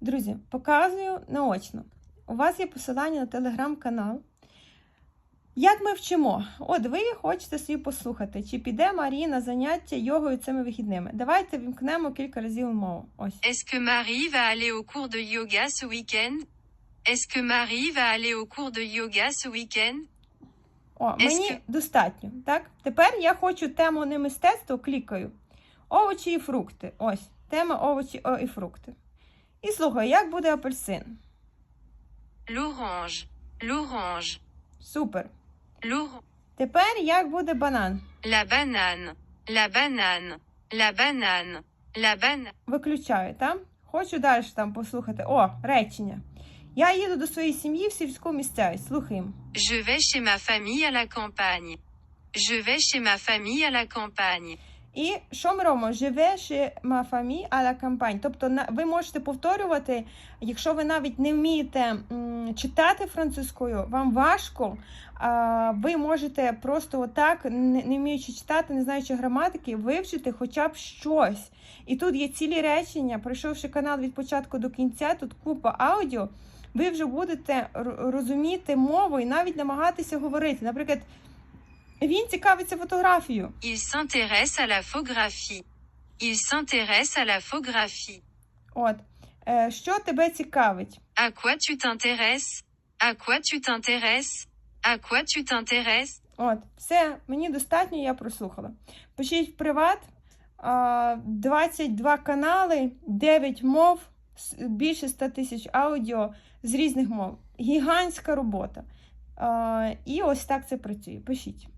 Друзі, показую наочно. У вас є посилання на телеграм-канал. Як ми вчимо? От ви хочете собі послухати, чи піде Марія на заняття йогою цими вихідними. Давайте вімкнемо кілька разів мову. Ось. Est-ce que Marie va aller au cours de yoga ce week-end Est-ce que Marie va aller au cours de yoga ce week-end О, мені достатньо. Так? Тепер я хочу тему не мистецтво, клікаю. Овочі і фрукти. Ось. Тема овочі і фрукти. І слухай, як буде апельсин? L'orange. L'orange. Супер. L'orange. Тепер як буде банан? La banane. La banane. La banane. La banane. Виключаю, так? Хочу далі там послухати. О, речення. Я їду до своєї сім'ї в сільську місцевість. Слухаємо. Je vais chez ma famille à la campagne. Je vais chez ma famille à la campagne. І що ми робимо? Живе ще ма фамі а ла кампань. Тобто ви можете повторювати, якщо ви навіть не вмієте читати французькою, вам важко. Ви можете просто отак, не вміючи читати, не знаючи граматики, вивчити хоча б щось. І тут є цілі речення, пройшовши канал від початку до кінця, тут купа аудіо. Ви вже будете розуміти мову і навіть намагатися говорити. Наприклад, він цікавиться фотографією. Il s'intéresse à la photographie. Il s'intéresse à la photographie. От. Е, що тебе цікавить? À quoi tu t'intéresses À quoi tu t'intéresses À quoi tu t'intéresses От, все, мені достатньо, я прослухала. Пишіть в приват. а, 22 канали, 9 мов, більше 100 тисяч аудіо з різних мов. Гігантська робота. А, І ось так це працює. Пишіть.